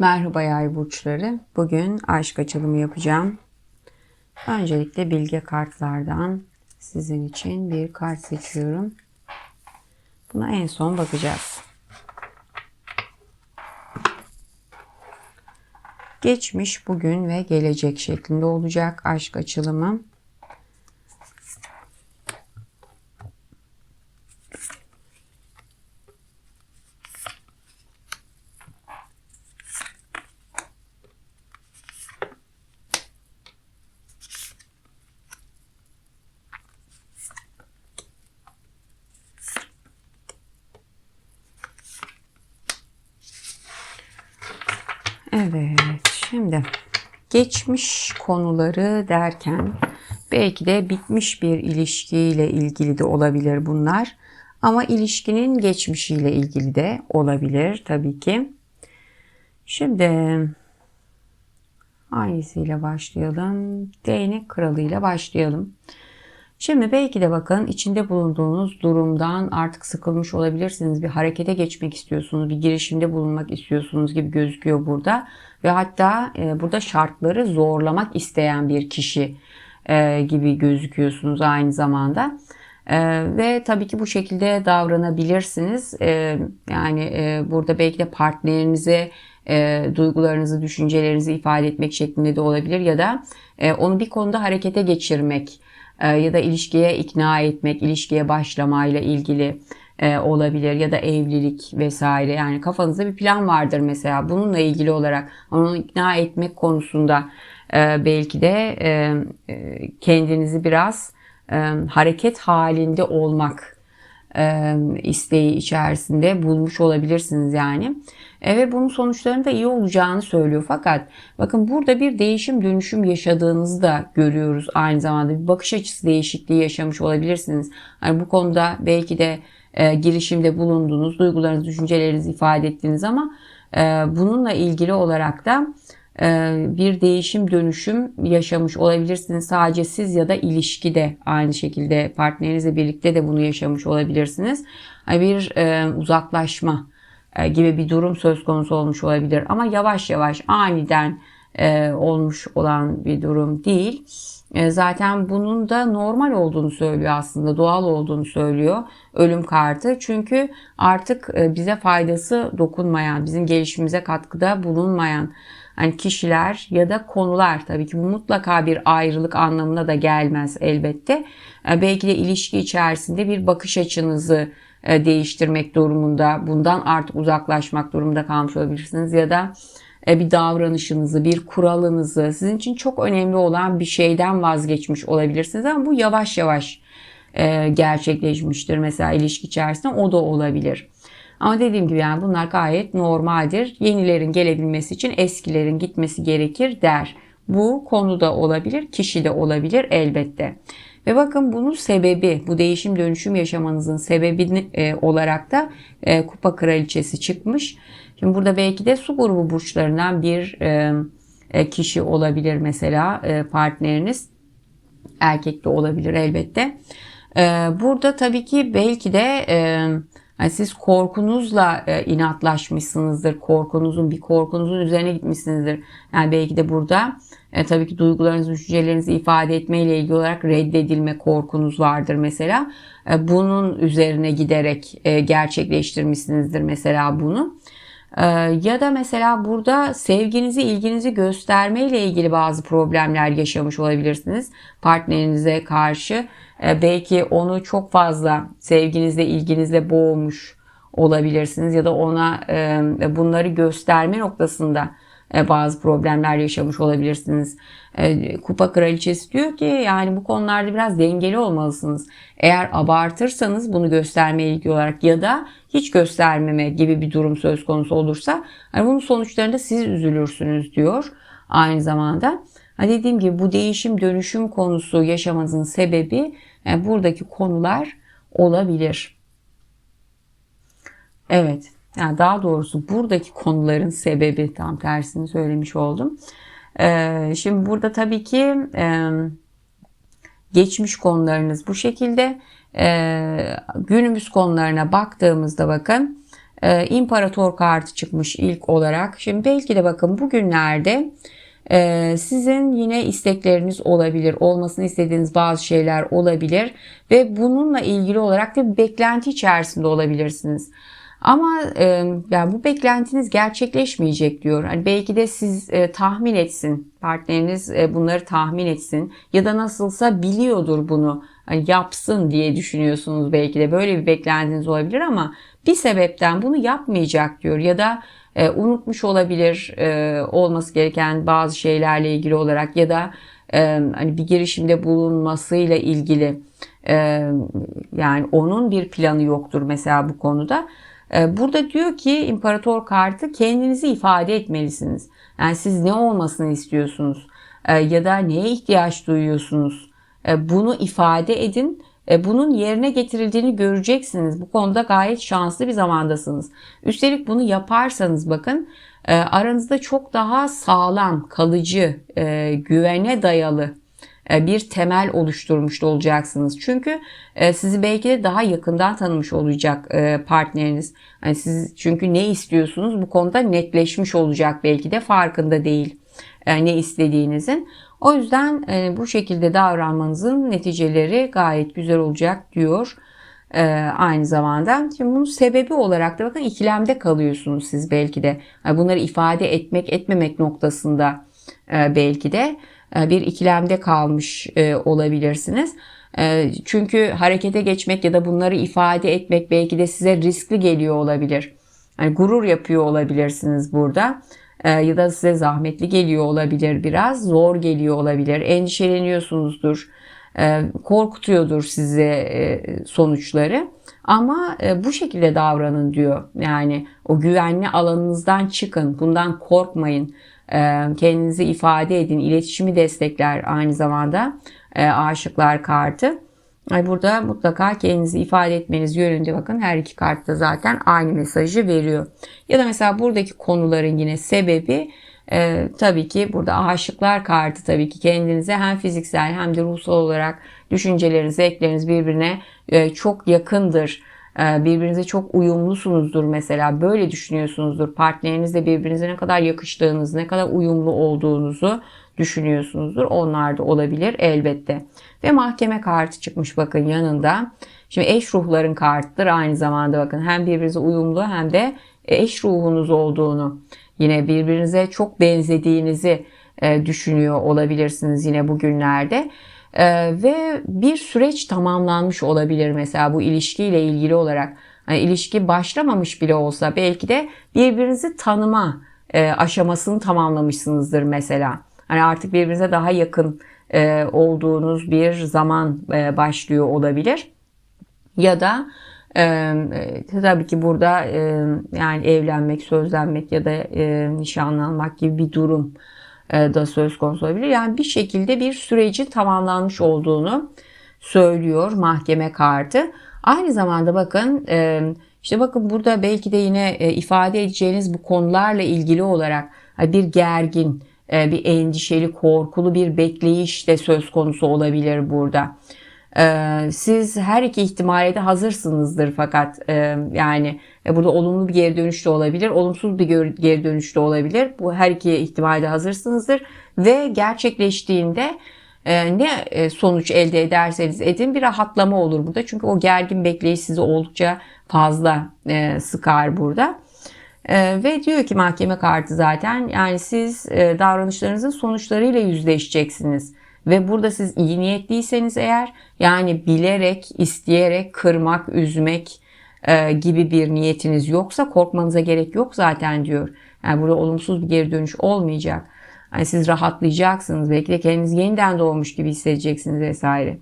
Merhaba yay burçları. Bugün aşk açılımı yapacağım. Öncelikle bilge kartlardan sizin için bir kart seçiyorum. Buna en son bakacağız. Geçmiş, bugün ve gelecek şeklinde olacak aşk açılımı. Evet, şimdi geçmiş konuları derken belki de bitmiş bir ilişkiyle ilgili de olabilir bunlar. Ama ilişkinin geçmişiyle ilgili de olabilir tabii ki. Şimdi hangisiyle başlayalım? Değnek kralıyla başlayalım. Şimdi belki de bakın içinde bulunduğunuz durumdan artık sıkılmış olabilirsiniz. Bir harekete geçmek istiyorsunuz, bir girişimde bulunmak istiyorsunuz gibi gözüküyor burada. Ve hatta e, burada şartları zorlamak isteyen bir kişi e, gibi gözüküyorsunuz aynı zamanda. E, ve tabii ki bu şekilde davranabilirsiniz. E, yani e, burada belki de partnerinize e, duygularınızı, düşüncelerinizi ifade etmek şeklinde de olabilir ya da e, onu bir konuda harekete geçirmek ya da ilişkiye ikna etmek, ilişkiye başlamayla ilgili e, olabilir ya da evlilik vesaire. Yani kafanızda bir plan vardır mesela bununla ilgili olarak onu ikna etmek konusunda e, belki de kendinizi biraz hareket halinde olmak isteği içerisinde bulmuş olabilirsiniz yani. E, ve bunun sonuçlarının da iyi olacağını söylüyor. Fakat bakın burada bir değişim dönüşüm yaşadığınızı da görüyoruz. Aynı zamanda bir bakış açısı değişikliği yaşamış olabilirsiniz. Hani bu konuda belki de e, girişimde bulundunuz, duygularınızı, düşüncelerinizi ifade ettiniz ama e, bununla ilgili olarak da e, bir değişim dönüşüm yaşamış olabilirsiniz. Sadece siz ya da ilişkide aynı şekilde partnerinizle birlikte de bunu yaşamış olabilirsiniz. Bir e, uzaklaşma gibi bir durum söz konusu olmuş olabilir. Ama yavaş yavaş aniden e, olmuş olan bir durum değil. E, zaten bunun da normal olduğunu söylüyor aslında, doğal olduğunu söylüyor ölüm kartı. Çünkü artık bize faydası dokunmayan, bizim gelişimimize katkıda bulunmayan hani kişiler ya da konular tabii ki bu mutlaka bir ayrılık anlamına da gelmez elbette. Belki de ilişki içerisinde bir bakış açınızı e, değiştirmek durumunda, bundan artık uzaklaşmak durumunda kalmış olabilirsiniz ya da e, bir davranışınızı, bir kuralınızı, sizin için çok önemli olan bir şeyden vazgeçmiş olabilirsiniz ama bu yavaş yavaş e, gerçekleşmiştir. Mesela ilişki içerisinde o da olabilir. Ama dediğim gibi yani bunlar gayet normaldir. Yenilerin gelebilmesi için eskilerin gitmesi gerekir der. Bu konu da olabilir, kişi de olabilir elbette. Ve bakın bunun sebebi, bu değişim dönüşüm yaşamanızın sebebi e, olarak da e, kupa kraliçesi çıkmış. Şimdi burada belki de su grubu burçlarından bir e, e, kişi olabilir mesela e, partneriniz. Erkek de olabilir elbette. E, burada tabii ki belki de e, yani siz korkunuzla e, inatlaşmışsınızdır. Korkunuzun bir korkunuzun üzerine gitmişsinizdir. Yani belki de burada e, tabii ki duygularınızı, düşüncelerinizi ifade etmeyle ilgili olarak reddedilme korkunuz vardır mesela. E, bunun üzerine giderek e, gerçekleştirmişsinizdir mesela bunu. E, ya da mesela burada sevginizi, ilginizi göstermeyle ilgili bazı problemler yaşamış olabilirsiniz. Partnerinize karşı e, belki onu çok fazla sevginizle, ilginizle boğmuş olabilirsiniz ya da ona e, bunları gösterme noktasında bazı problemler yaşamış olabilirsiniz. E, Kupa kraliçesi diyor ki yani bu konularda biraz dengeli olmalısınız. Eğer abartırsanız bunu göstermeye ilgili olarak ya da hiç göstermeme gibi bir durum söz konusu olursa yani bunun sonuçlarında siz üzülürsünüz diyor aynı zamanda. Dediğim gibi bu değişim dönüşüm konusu yaşamanızın sebebi yani buradaki konular olabilir. Evet. Yani daha doğrusu buradaki konuların sebebi tam tersini söylemiş oldum. Ee, şimdi burada tabii ki e, geçmiş konularınız bu şekilde. E, günümüz konularına baktığımızda bakın e, imparator kartı çıkmış ilk olarak. Şimdi belki de bakın bugünlerde e, sizin yine istekleriniz olabilir. Olmasını istediğiniz bazı şeyler olabilir. Ve bununla ilgili olarak da beklenti içerisinde olabilirsiniz. Ama e, yani bu beklentiniz gerçekleşmeyecek diyor. Hani belki de siz e, tahmin etsin, partneriniz e, bunları tahmin etsin ya da nasılsa biliyordur bunu hani yapsın diye düşünüyorsunuz belki de böyle bir beklentiniz olabilir ama bir sebepten bunu yapmayacak diyor ya da e, unutmuş olabilir e, olması gereken bazı şeylerle ilgili olarak ya da e, hani bir girişimde bulunmasıyla ilgili e, yani onun bir planı yoktur mesela bu konuda. E, burada diyor ki imparator kartı kendinizi ifade etmelisiniz. Yani siz ne olmasını istiyorsunuz e, ya da neye ihtiyaç duyuyorsunuz? E, bunu ifade edin bunun yerine getirildiğini göreceksiniz. Bu konuda gayet şanslı bir zamandasınız. Üstelik bunu yaparsanız bakın e, aranızda çok daha sağlam, kalıcı, e, güvene dayalı bir temel oluşturmuş olacaksınız. Çünkü sizi belki de daha yakından tanımış olacak partneriniz. Yani siz çünkü ne istiyorsunuz bu konuda netleşmiş olacak belki de farkında değil ne istediğinizin. O yüzden e, bu şekilde davranmanızın neticeleri gayet güzel olacak diyor. E, aynı zamanda. Şimdi bunun sebebi olarak da bakın ikilemde kalıyorsunuz siz belki de. Yani bunları ifade etmek etmemek noktasında e, belki de e, bir ikilemde kalmış e, olabilirsiniz. E, çünkü harekete geçmek ya da bunları ifade etmek belki de size riskli geliyor olabilir. Yani gurur yapıyor olabilirsiniz burada. Ya da size zahmetli geliyor olabilir biraz, zor geliyor olabilir, endişeleniyorsunuzdur, e, korkutuyordur sizi e, sonuçları. Ama e, bu şekilde davranın diyor. Yani o güvenli alanınızdan çıkın, bundan korkmayın, kendinizi ifade edin, iletişimi destekler aynı zamanda aşıklar kartı. Burada mutlaka kendinizi ifade etmeniz yönünde bakın her iki kartta zaten aynı mesajı veriyor. Ya da mesela buradaki konuların yine sebebi e, tabii ki burada aşıklar kartı tabii ki kendinize hem fiziksel hem de ruhsal olarak düşünceleriniz, zevkleriniz birbirine e, çok yakındır. E, birbirinize çok uyumlusunuzdur mesela böyle düşünüyorsunuzdur. Partnerinizle birbirinize ne kadar yakıştığınız, ne kadar uyumlu olduğunuzu düşünüyorsunuzdur. Onlar da olabilir elbette. Ve mahkeme kartı çıkmış bakın yanında. Şimdi eş ruhların kartıdır aynı zamanda bakın hem birbirinize uyumlu hem de eş ruhunuz olduğunu yine birbirinize çok benzediğinizi e, düşünüyor olabilirsiniz yine bugünlerde. Ee, ve bir süreç tamamlanmış olabilir mesela bu ilişkiyle ilgili olarak. Yani ilişki başlamamış bile olsa belki de birbirinizi tanıma e, aşamasını tamamlamışsınızdır mesela. Hani artık birbirinize daha yakın e, olduğunuz bir zaman e, başlıyor olabilir. Ya da e, e, tabii ki burada e, yani evlenmek, sözlenmek ya da e, nişanlanmak gibi bir durum da söz konusu olabilir. Yani bir şekilde bir sürecin tamamlanmış olduğunu söylüyor mahkeme kartı. Aynı zamanda bakın e, işte bakın burada belki de yine e, ifade edeceğiniz bu konularla ilgili olarak bir gergin, e, bir endişeli, korkulu bir bekleyiş de söz konusu olabilir burada. E, siz her iki ihtimale de hazırsınızdır fakat e, yani burada olumlu bir geri dönüş de olabilir, olumsuz bir geri dönüş de olabilir. Bu her iki ihtimalde hazırsınızdır ve gerçekleştiğinde ne sonuç elde ederseniz edin bir rahatlama olur burada. Çünkü o gergin bekleyiş sizi oldukça fazla sıkar burada. Ee, ve diyor ki mahkeme kartı zaten yani siz e, davranışlarınızın sonuçlarıyla yüzleşeceksiniz. Ve burada siz iyi niyetliyseniz eğer yani bilerek, isteyerek kırmak, üzmek e, gibi bir niyetiniz yoksa korkmanıza gerek yok zaten diyor. Yani burada olumsuz bir geri dönüş olmayacak. Yani siz rahatlayacaksınız. Belki de kendiniz yeniden doğmuş gibi hissedeceksiniz vesaire.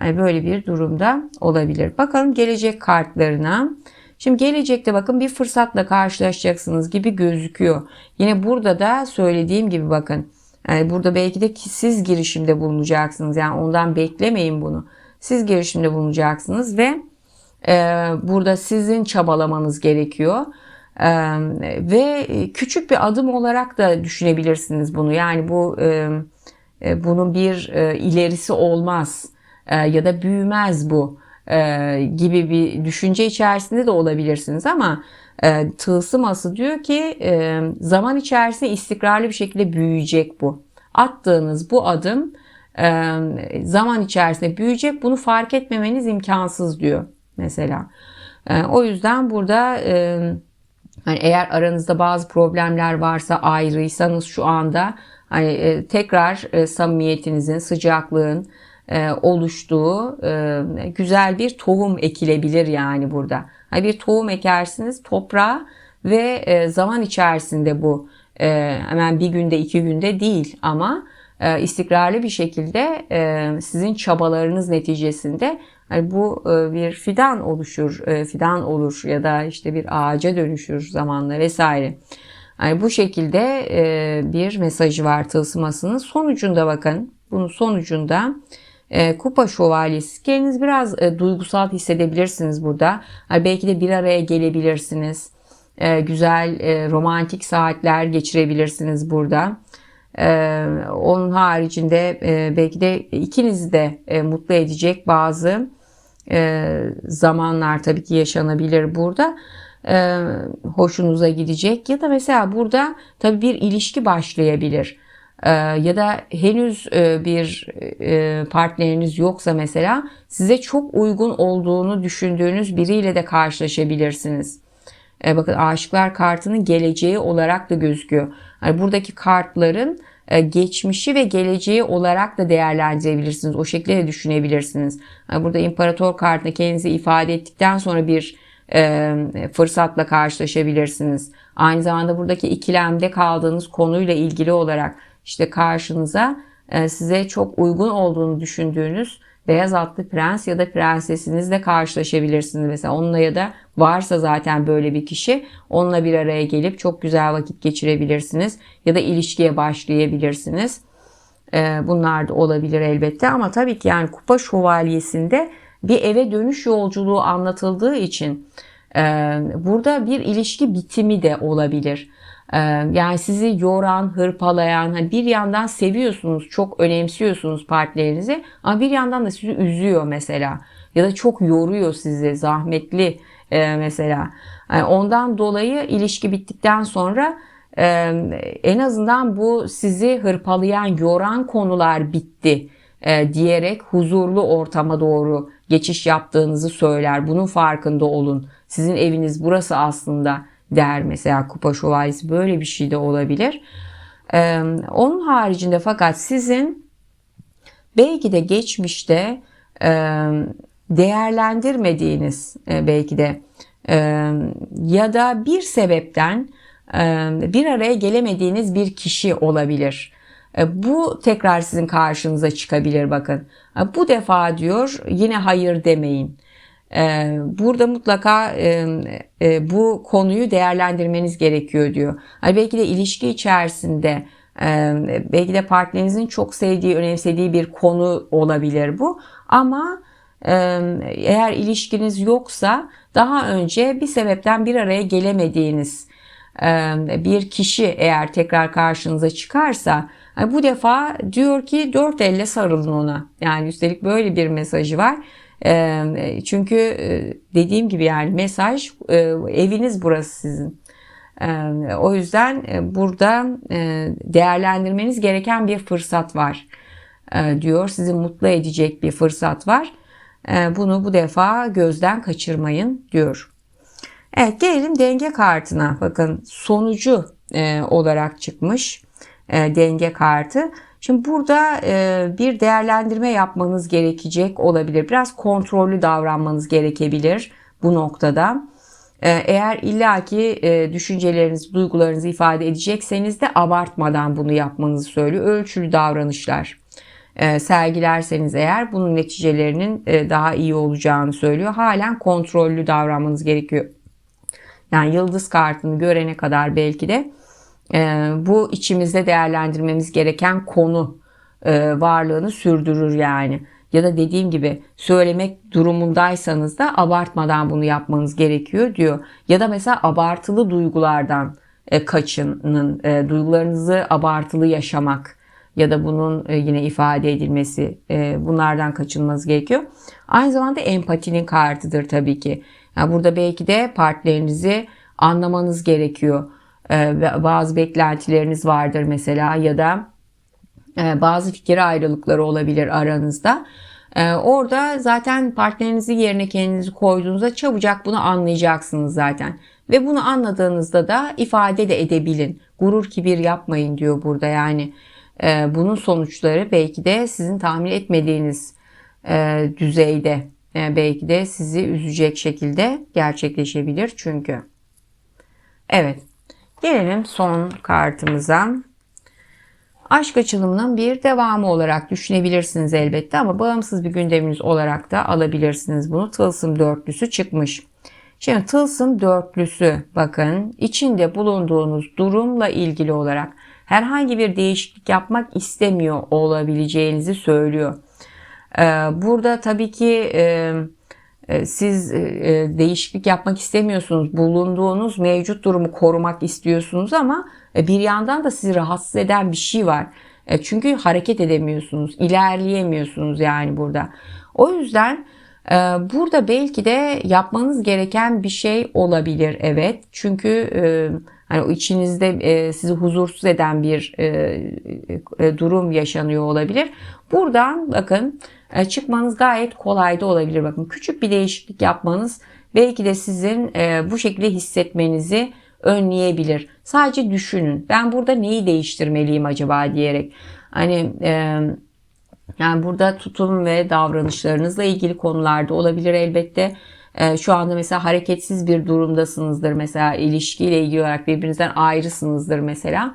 Yani böyle bir durumda olabilir. Bakalım gelecek kartlarına. Şimdi gelecekte bakın bir fırsatla karşılaşacaksınız gibi gözüküyor. Yine burada da söylediğim gibi bakın. Yani burada belki de siz girişimde bulunacaksınız. Yani ondan beklemeyin bunu. Siz girişimde bulunacaksınız ve e, burada sizin çabalamanız gerekiyor. E, ve küçük bir adım olarak da düşünebilirsiniz bunu. Yani bu e, e, bunun bir e, ilerisi olmaz e, ya da büyümez bu e, gibi bir düşünce içerisinde de olabilirsiniz ama E, tılsım ası diyor ki e, zaman içerisinde istikrarlı bir şekilde büyüyecek bu. Attığınız bu adım e, zaman içerisinde büyüyecek. Bunu fark etmemeniz imkansız diyor mesela. E, o yüzden burada e, hani eğer aranızda bazı problemler varsa ayrıysanız şu anda hani e, tekrar e, samimiyetinizin, sıcaklığın oluştuğu e, güzel bir tohum ekilebilir yani burada. Bir tohum ekersiniz toprağa ve e, zaman içerisinde bu e, hemen bir günde iki günde değil ama e, istikrarlı bir şekilde e, sizin çabalarınız neticesinde hani bu e, bir fidan oluşur, e, fidan olur ya da işte bir ağaca dönüşür zamanla vesaire. Yani bu şekilde e, bir mesajı var tılsımasının. Sonucunda bakın, bunun sonucunda e, kupa şövalyesi. Kendiniz biraz e, duygusal hissedebilirsiniz burada. Yani belki de bir araya gelebilirsiniz. E, güzel e, romantik saatler geçirebilirsiniz burada. E, onun haricinde e, belki de ikinizi de e, mutlu edecek bazı e, zamanlar tabii ki yaşanabilir burada. E, hoşunuza gidecek ya da mesela burada tabii bir ilişki başlayabilir. Ee, ya da henüz e, bir e, partneriniz yoksa mesela size çok uygun olduğunu düşündüğünüz biriyle de karşılaşabilirsiniz. Ee, bakın aşıklar kartının geleceği olarak da gözüküyor. Yani buradaki kartların e, geçmişi ve geleceği olarak da değerlendirebilirsiniz. O şekilde de düşünebilirsiniz. Yani burada imparator kartını kendinizi ifade ettikten sonra bir fırsatla karşılaşabilirsiniz. Aynı zamanda buradaki ikilemde kaldığınız konuyla ilgili olarak işte karşınıza e, size çok uygun olduğunu düşündüğünüz beyaz atlı prens ya da prensesinizle karşılaşabilirsiniz. Mesela onunla ya da varsa zaten böyle bir kişi onunla bir araya gelip çok güzel vakit geçirebilirsiniz ya da ilişkiye başlayabilirsiniz. E, bunlar da olabilir elbette ama tabii ki yani kupa şövalyesinde bir eve dönüş yolculuğu anlatıldığı için burada bir ilişki bitimi de olabilir. Ee, yani sizi yoran, hırpalayan, hani bir yandan seviyorsunuz, çok önemsiyorsunuz partnerinizi ama bir yandan da sizi üzüyor mesela. Ya da çok yoruyor sizi, zahmetli e, mesela. Yani ondan dolayı ilişki bittikten sonra e, en azından bu sizi hırpalayan, yoran konular bitti e, diyerek huzurlu ortama doğru geçiş yaptığınızı söyler. Bunun farkında olun. Sizin eviniz burası aslında der mesela kupa şövalyesi böyle bir şey de olabilir. Ee, onun haricinde fakat sizin belki de geçmişte e, değerlendirmediğiniz e, belki de e, ya da bir sebepten e, bir araya gelemediğiniz bir kişi olabilir. E, bu tekrar sizin karşınıza çıkabilir bakın. E, bu defa diyor yine hayır demeyin. Ee, burada mutlaka e, e, bu konuyu değerlendirmeniz gerekiyor diyor. Hani belki de ilişki içerisinde e, belki de partnerinizin çok sevdiği, önemsediği bir konu olabilir bu. Ama eğer ilişkiniz yoksa daha önce bir sebepten bir araya gelemediğiniz bir kişi eğer tekrar karşınıza çıkarsa bu defa diyor ki dört elle sarılın ona. Yani üstelik böyle bir mesajı var. Çünkü dediğim gibi yani mesaj eviniz burası sizin. O yüzden burada değerlendirmeniz gereken bir fırsat var diyor. Sizi mutlu edecek bir fırsat var. Bunu bu defa gözden kaçırmayın diyor. Evet gelelim denge kartına. Bakın sonucu olarak çıkmış denge kartı. Şimdi burada e, bir değerlendirme yapmanız gerekecek olabilir. Biraz kontrollü davranmanız gerekebilir bu noktada. E, eğer illaki e, düşüncelerinizi, duygularınızı ifade edecekseniz de abartmadan bunu yapmanızı söylüyor. Ölçülü davranışlar sergilerseniz eğer bunun neticelerinin daha iyi olacağını söylüyor. Halen kontrollü davranmanız gerekiyor. Yani yıldız kartını görene kadar belki de e, bu içimizde değerlendirmemiz gereken konu e, varlığını sürdürür yani. Ya da dediğim gibi söylemek durumundaysanız da abartmadan bunu yapmanız gerekiyor diyor. Ya da mesela abartılı duygulardan e, kaçının, e, duygularınızı abartılı yaşamak ya da bunun yine ifade edilmesi bunlardan kaçınmanız gerekiyor. Aynı zamanda empatinin kartıdır tabii ki. Yani burada belki de partnerinizi anlamanız gerekiyor. Ee, bazı beklentileriniz vardır mesela ya da e, bazı fikir ayrılıkları olabilir aranızda. Ee, orada zaten partnerinizi yerine kendinizi koyduğunuzda çabucak bunu anlayacaksınız zaten. Ve bunu anladığınızda da ifade de edebilin. Gurur kibir yapmayın diyor burada yani. Ee, bunun sonuçları belki de sizin tahmin etmediğiniz e, düzeyde e, belki de sizi üzecek şekilde gerçekleşebilir çünkü. Evet. Gelelim son kartımıza. Aşk açılımının bir devamı olarak düşünebilirsiniz elbette ama bağımsız bir gündeminiz olarak da alabilirsiniz bunu. Tılsım dörtlüsü çıkmış. Şimdi tılsım dörtlüsü bakın içinde bulunduğunuz durumla ilgili olarak herhangi bir değişiklik yapmak istemiyor olabileceğinizi söylüyor. Ee, burada tabii ki siz e, değişiklik yapmak istemiyorsunuz. Bulunduğunuz mevcut durumu korumak istiyorsunuz ama bir yandan da sizi rahatsız eden bir şey var. Çünkü hareket edemiyorsunuz, ilerleyemiyorsunuz yani burada. O yüzden burada belki de yapmanız gereken bir şey olabilir evet. Çünkü hani içinizde sizi huzursuz eden bir durum yaşanıyor olabilir. Buradan bakın e, çıkmanız gayet kolay da olabilir. Bakın küçük bir değişiklik yapmanız belki de sizin e, bu şekilde hissetmenizi önleyebilir. Sadece düşünün. Ben burada neyi değiştirmeliyim acaba diyerek. Hani e, yani burada tutum ve davranışlarınızla ilgili konularda olabilir elbette. Şu anda mesela hareketsiz bir durumdasınızdır. Mesela ilişkiyle ilgili olarak birbirinizden ayrısınızdır mesela.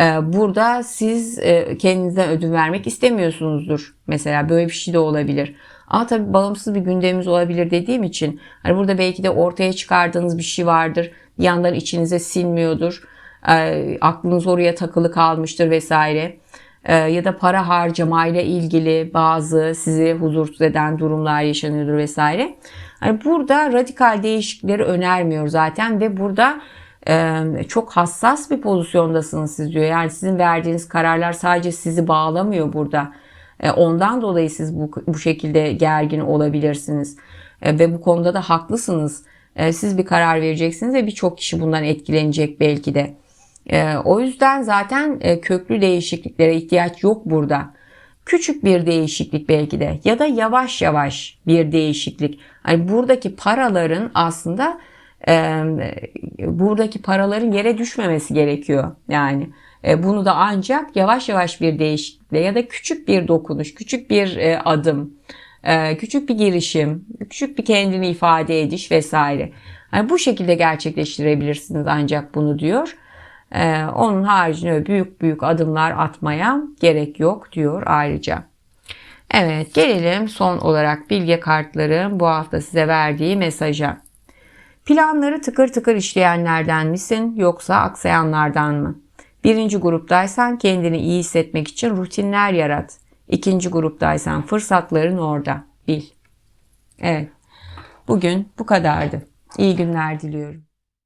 Ee, burada siz e, kendinizden ödün vermek istemiyorsunuzdur. Mesela böyle bir şey de olabilir. Ama tabii bağımsız bir gündemimiz olabilir dediğim için hani burada belki de ortaya çıkardığınız bir şey vardır. Bir yandan içinize sinmiyordur. Ee, aklınız oraya takılı kalmıştır vesaire. Ee, ya da para harcamayla ilgili bazı sizi huzursuz eden durumlar yaşanıyordur vesaire. Hani burada radikal değişiklikleri önermiyor zaten ve burada çok hassas bir pozisyondasınız siz diyor. Yani sizin verdiğiniz kararlar sadece sizi bağlamıyor burada. Ondan dolayı siz bu, bu şekilde gergin olabilirsiniz. Ve bu konuda da haklısınız. Siz bir karar vereceksiniz ve birçok kişi bundan etkilenecek belki de. O yüzden zaten köklü değişikliklere ihtiyaç yok burada. Küçük bir değişiklik belki de ya da yavaş yavaş bir değişiklik. Hani buradaki paraların aslında buradaki paraların yere düşmemesi gerekiyor. Yani e, bunu da ancak yavaş yavaş bir değişiklikle ya da küçük bir dokunuş, küçük bir e, adım, e, küçük bir girişim, küçük bir kendini ifade ediş vesaire. Yani bu şekilde gerçekleştirebilirsiniz ancak bunu diyor. Onun haricinde büyük büyük adımlar atmaya gerek yok diyor ayrıca. Evet gelelim son olarak bilge kartların bu hafta size verdiği mesaja. Planları tıkır tıkır işleyenlerden misin yoksa aksayanlardan mı? Birinci gruptaysan kendini iyi hissetmek için rutinler yarat. İkinci gruptaysan fırsatların orada. Bil. Evet. Bugün bu kadardı. İyi günler diliyorum.